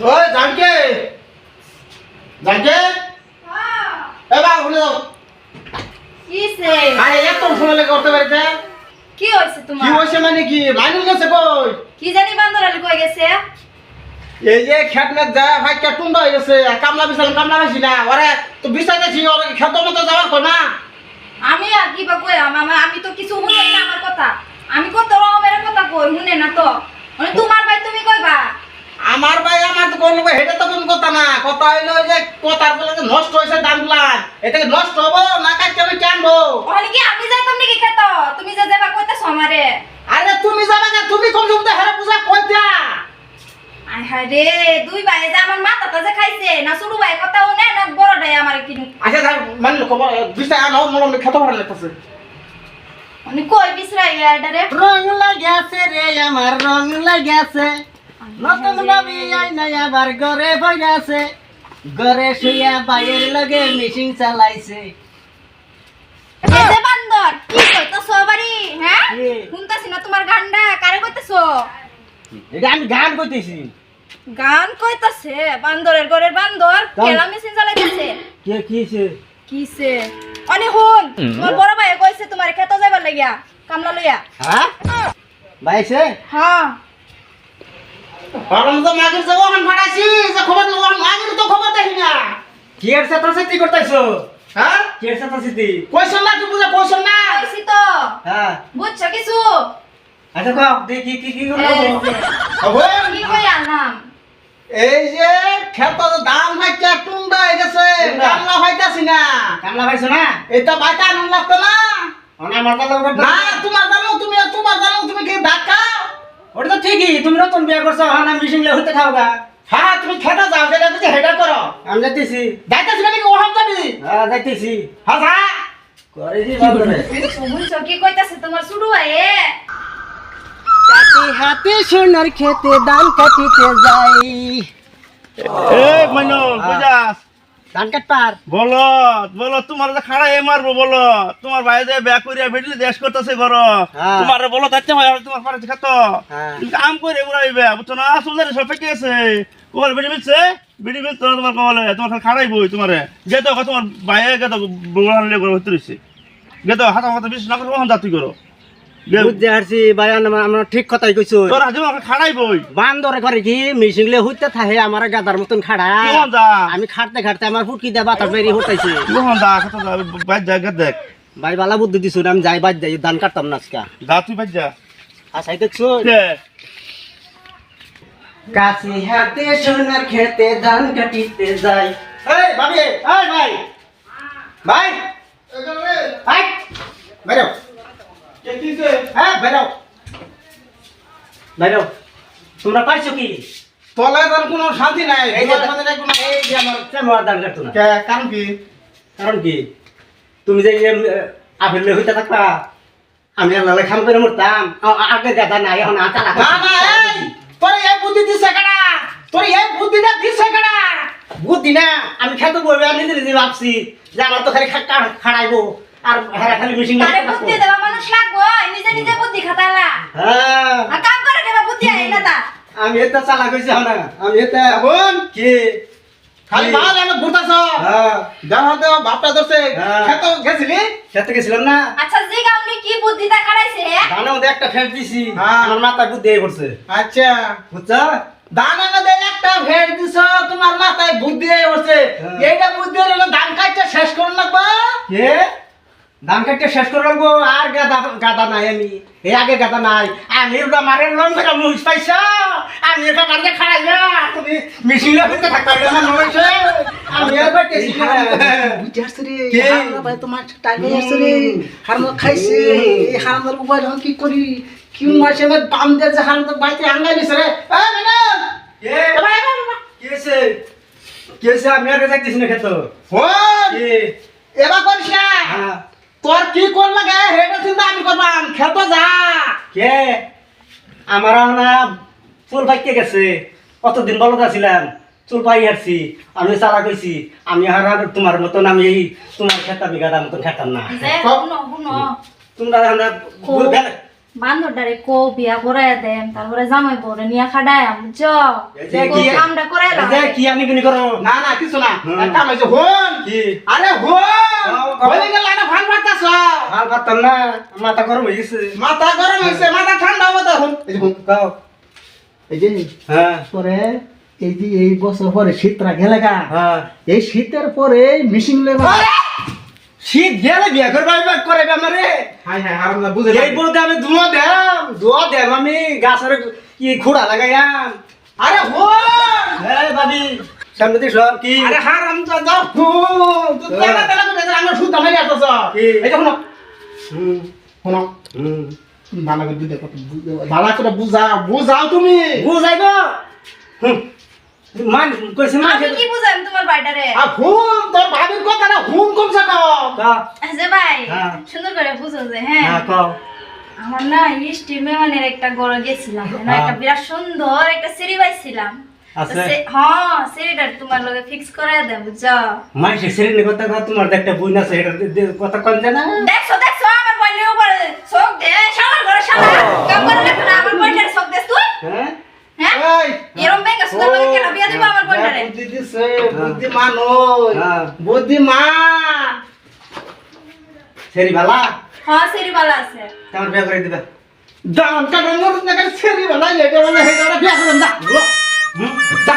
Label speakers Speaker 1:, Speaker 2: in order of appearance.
Speaker 1: ওই জানকে? জানকে? এ বা শুনে যাও
Speaker 2: কিসে
Speaker 1: আরে এত সময় করতে পারিতে
Speaker 2: কি হইছে
Speaker 1: কি
Speaker 2: তোমার
Speaker 1: মানে কি? মাইনুল গেছে কই?
Speaker 2: কি জানি কই গেছে?
Speaker 1: এই যে খেত মেত ভাই কে টুন্ডা হয়ে গেছে। কামলা বিছালাম কামলা বেশি না। ওরে তো বিছাইতেছি ওরে খেত মতো যাওয়ার না?
Speaker 2: আমি আর কি বা কই আমি আমি তো কিছু শুনে না আমার কথা। আমি কত রকমের কথা কই শুনে না তো। মানে তোমার ভাই তুমি কইবা?
Speaker 1: আমার ভাই আমার কোন হেটা তো কোন কথা না। কথা হইল যে কথার বলে নষ্ট হয়েছে দামগুলা এটা কি নষ্ট হব না কাটতে আমি টানবো।
Speaker 2: ওখানে কি আমি যাইতাম নাকি খেত? তুমি যে যাবা কইতাছো আমারে।
Speaker 1: আরে তুমি যাবে না তুমি কোন সময় হেরে পূজা কইতা?
Speaker 2: আয় দুই ভাই যে আমার মাথাটা যে খাইছে না ছোট ভাই কথা শুনে না বড়টাই আমার কি
Speaker 1: আচ্ছা যাই মানলো খবর বিছাই আনো মনে মনে খেতে পারে লাগতেছে।
Speaker 2: মানে কই বিসরাই এডারে
Speaker 3: রং? লাগাছে রে আমার রং লাগাছে নতুন নবী আইনা আবার ঘরে বইরাছে। ঘরে শুইয়া বাইয়ের লগে মিশিং চালাইছে।
Speaker 2: বান্দর কি কইতাছো বাড়ি হ্যাঁ? শুনতাছি না তোমার গানটা কারে কইতাছো?
Speaker 3: আমি গান করতেছি
Speaker 2: গান কইতাছে বান্দরের ঘরের বান্দর কেলা মেশিন চালাইতেছে।
Speaker 3: কে কিছে
Speaker 2: কিসে? অনে হুন তোমার বড় ভাই কইছে তোমার খেত যাইবার লাগিয়া কামলা লইয়া।
Speaker 3: হ্যাঁ? বাইছে
Speaker 2: হ্যাঁ।
Speaker 1: গরম তো মাগির যে ওখান ফাটাইছি যে খবর তো ওখান মাগির তো খবর দেখি না।
Speaker 3: কি এর সাথে সাথে করতেছো?
Speaker 1: হ্যাঁ?
Speaker 3: কি এর সাথে সাথে
Speaker 1: কইছেন না তুই বুঝা কইছেন না
Speaker 2: কইছি তো।
Speaker 3: হ্যাঁ।
Speaker 2: বুঝছ কিছু?
Speaker 3: আচ্ছা কও দেখি কি কি করব
Speaker 2: এই যে, কি কই
Speaker 1: এই খেত হয়ে গেছে
Speaker 3: টুন্ডা।
Speaker 1: কামলা হইতাছি না।
Speaker 3: কামলা পাইছো না?
Speaker 1: এটা বাইটা আনন্দ লাগতো না।
Speaker 3: অনা
Speaker 1: তোমার জানো তুমি তোমার জানো তুমি কি ধাক্কা?
Speaker 3: ওটা তো ঠিকই তুমি নতুন বিয়ে করছ হ্যাঁ না মিশিং হতে খাও
Speaker 1: হ্যাঁ তুমি খেতে যাও যেটা তুমি হেডা করো।
Speaker 3: আমি যাইতেছি।
Speaker 1: যাইতাছি নাকি ওখান যাবি?
Speaker 3: হ্যাঁ যাইতেছি।
Speaker 1: হ্যাঁ যা।
Speaker 3: করেছি বান্দরে
Speaker 2: বুঝছ কি কইতাছে তোমার ছোট ভাই
Speaker 3: কাটি হাতে সোনার খেতে ধান কাটিতে যাই।
Speaker 4: এই মাইনো বুঝাস।
Speaker 3: ধান
Speaker 4: বলো বলো তোমার যে খাড়া এ মারবো বলো তোমার ভাই যে ব্যাগ করিয়া বেটলি দেশ করতেছে ঘর।
Speaker 3: হ্যাঁ।
Speaker 4: তোমার বলো হয় তোমার পারে খাতো। কাম করে উড়াইবে বুঝছ না? সুন্দর সব তোমার মিলছে? মিলছে তোমার খাড়াই বই তোমারে। তোমার ভাইয়ে গেতো বুড়ান লে করে হতে গেতো না করে।
Speaker 3: বুঝতে পারছি ভাই আমরা ঠিক কথাই কইছো। বান্দরে করে কি? মিশিং লে হইতে থাকে আমার গাদার মতন খাড়া। আমি খাটতে খাটতে আমার ফুটকি দিয়ে বাতাস বেরি হতাইছে
Speaker 4: দেখ।
Speaker 3: ভাই বালা বুদ্ধি দিছো আমি যাই বাদ যাই ধান কাটতাম না আজকা।
Speaker 4: যা তুই বাইর যা।
Speaker 3: আসাই দেখছ?
Speaker 4: দেখ
Speaker 3: কাছে হাতে সোনার খেতে ধান কাটিতে যাই।
Speaker 1: এই ভাবি এই ভাই। ভাই। ভাই বেরো হ্যাঁ
Speaker 3: তোমরা পাইছো কি?
Speaker 1: তলে তোর কোনো শান্তি নাই।
Speaker 3: এই যে-
Speaker 1: তোমার কোনো।
Speaker 3: এই যে আমার চেমার ধান কাটতো না?
Speaker 1: কারণ কি?
Speaker 3: কারণ কি? তুমি যে আপেল হইতে থাকবা আমি আল্লাহ খাম করে মরতাম। আগে দাদা নাই এখন আচালা
Speaker 1: না না তোর এই বুদ্ধি দিছে কেডা? তোর এই বুদ্ধিটা দিছে কেডা?
Speaker 3: বুদ্ধি না আমি খেতে বলব আমি নিজে নিজে ভাবছি যে আমার তো খালি খাড়াইবো আর হেরা খালি মেশিন
Speaker 2: মানুষ লাগবো নিজে নিজে বুদ্ধি খাতালা
Speaker 3: হ্যাঁ।
Speaker 2: কাম করে দেবা বুদ্ধি আইলা তা?
Speaker 3: আমি এটা চালা কইছি না আমি এটা
Speaker 1: বোন
Speaker 3: কি?
Speaker 1: খালি মাল এনে ঘুরতাছ?
Speaker 3: হ্যাঁ।
Speaker 1: দেখাতে বাপটা ধরছে
Speaker 3: হ্যাঁ।
Speaker 1: খেতে গেছিলি?
Speaker 3: খেতে গেছিলাম না।
Speaker 2: আচ্ছা জি গাউনি কি বুদ্ধিটা খাড়াইছে হ্যাঁ
Speaker 3: ধানের মধ্যে একটা ফেট দিছি।
Speaker 1: হ্যাঁ।
Speaker 3: আমার মাথায় বুদ্ধি হয়ে পড়ছে।
Speaker 1: আচ্ছা।
Speaker 3: বুঝছ?
Speaker 1: দানা মধ্যে একটা ভেড় দিছ তোমার মাথায় বুদ্ধি হয়ে উঠছে
Speaker 3: হ্যাঁ।
Speaker 1: এইটা বুদ্ধি হলো ধান কাটতে শেষ করুন লাগবে।
Speaker 3: কে? ধান কাটতে শেষ করে রাখব আর গাদা গাদা নাই আমি। এ আগে গাদা নাই। আমি ওটা মারের লোন থেকে মুখ পাইছ। আমি এটা মারতে খাড়াই না। তুমি মিশিলে হইতে থাকতে পারবে না আমি
Speaker 1: বুঝতে রে ভাই তোমার টাইম আসছে রে। হারাম খাইছে। এই হারামের মোবাইল এখন কি করি? কি মাসে আমি বাম দিয়ে যে হারাম বাইতে আঙ্গাই দিছে রে। এই ম্যাডাম
Speaker 3: কে?
Speaker 1: ভাই
Speaker 3: কেছে কেছে আমি আর যাইতেছি না খেতো।
Speaker 1: এবার করিস না
Speaker 3: হ্যাঁ।
Speaker 1: তোর কি কর লাগে হেটা চিন্তা আমি করবাম খেতে যা।
Speaker 3: কে? আমার না চুল পাইকে গেছে। কতদিন বলদ আছিলাম চুল পাই আসছি আমি চালা কইছি আমি আর তোমার মতন আমি এই তোমার খেতাম গাদার মতন খেতাম না।
Speaker 2: যে হুনো হুনো
Speaker 3: তোমরা আমরা।
Speaker 2: কো বিয়া করে দেন তারপরে জামাই নিয়ে খাডায়
Speaker 3: কি
Speaker 2: কামটা করে
Speaker 3: যে কি আনি কিনি করো?
Speaker 1: না না কিছু না।
Speaker 3: কি?
Speaker 1: আরে হন!
Speaker 3: ও,
Speaker 1: না
Speaker 3: পারতাম মাথা গরম হয়ে গেছে।
Speaker 1: মাথা গরম হয়েছে মাথা ঠান্ডা হবে তখন। এই যে
Speaker 3: কাও
Speaker 1: এই যে
Speaker 3: হ্যাঁ।
Speaker 1: পরে এই যে এই বছর পরে গা।
Speaker 3: হ্যাঁ।
Speaker 1: এই শীতের পরে মিশিং লেবা
Speaker 3: শীত গেলে বিয়া করবে আমি করে আমারে।
Speaker 1: হাই হাই হারাম না বুঝে
Speaker 3: এই বলতে আমি দুয়া দেম দুয়া দেম আমি গাছের কি খুঁড়া লাগাইয়াম।
Speaker 1: আরে
Speaker 3: ভাবি সামনে দিস কি?
Speaker 1: আরে হারাম যা তুই তেলা তেলা করে আমরা দামে যাচ্ছস
Speaker 3: কি?
Speaker 1: এই যে শুনো
Speaker 3: হুম
Speaker 1: শুনো
Speaker 3: হুম
Speaker 1: ভালো করে দিতে ভালো করে বুঝাও বুঝাও তুমি
Speaker 3: বুঝাই গো মান কইছে মান
Speaker 2: কি বুঝাম তোমার
Speaker 1: তোর ভাবির কমছে
Speaker 2: ভাই। সুন্দর করে বুঝো যে হ্যাঁ
Speaker 3: হ্যাঁ কাও
Speaker 2: আমার না ইষ্টি মেমানের একটা গড়ে গেছিলাম না। একটা বিরাট সুন্দর একটা সিঁড়ি পাইছিলাম হ্যাঁ সিঁড়িটা তোমার লগে ফিক্স করে দে বুঝছ
Speaker 3: সিরিনি কথা তোমার একটা না দে- দে- কথা কম জানা
Speaker 2: দেখছ দেখছ আমার বোনের উপরে চোখ দে সামার ঘরে সামার কাম করে দেখো না আমার বোনের চোখ দেস তুই
Speaker 3: হ্যাঁ
Speaker 2: হ্যাঁ
Speaker 1: এই
Speaker 2: এরম বেঙ্গা সুন্দর লগে কেন বিয়া দিব আমার বোনের
Speaker 1: বুদ্ধি দিছে বুদ্ধিমান ওই
Speaker 3: হ্যাঁ।
Speaker 1: বুদ্ধিমান
Speaker 3: সেরি ভালা
Speaker 2: হ্যাঁ সিঁড়ি ভালো আছে।
Speaker 3: তোমার বিয়া করে দিবা।
Speaker 1: দাম কাটা মরুন না ছেড়ি বলা এটা বলা হেটা বিয়া করলাম দা
Speaker 3: হুম?
Speaker 1: দা